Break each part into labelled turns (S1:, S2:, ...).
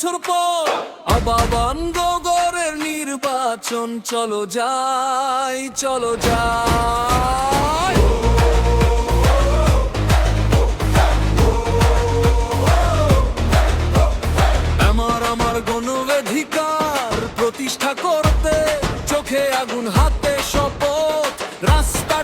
S1: বছর পর আবাবান গগরের নির্বাচন, চলো যাই চলো যাই। আমার আমার গণবেধিকার প্রতিষ্ঠা করতে, চোখে আগুন, হাতে শপথ রাস্তা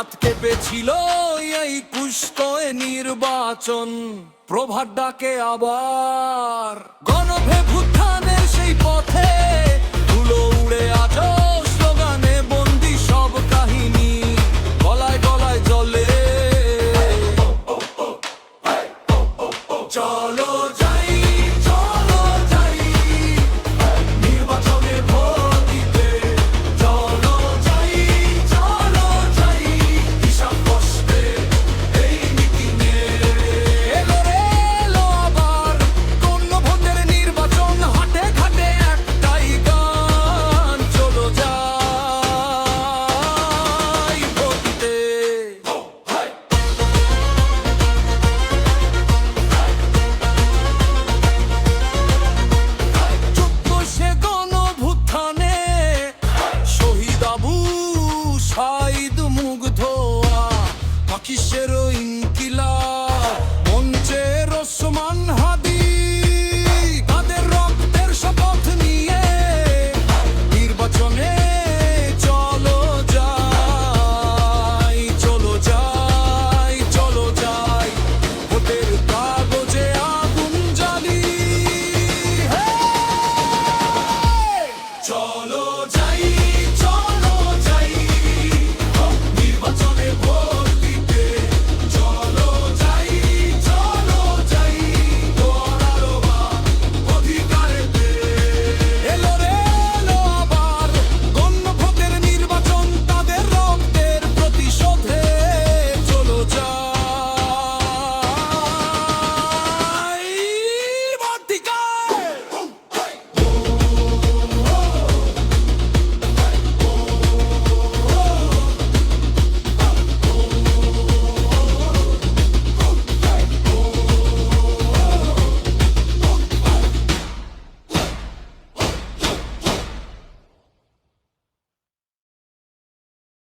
S1: রাত কেঁপেছিল এই কুস্তয় নির্বাচন। প্রভাত ডাকে আবার গণভে ভুত্থানের চলো যাই।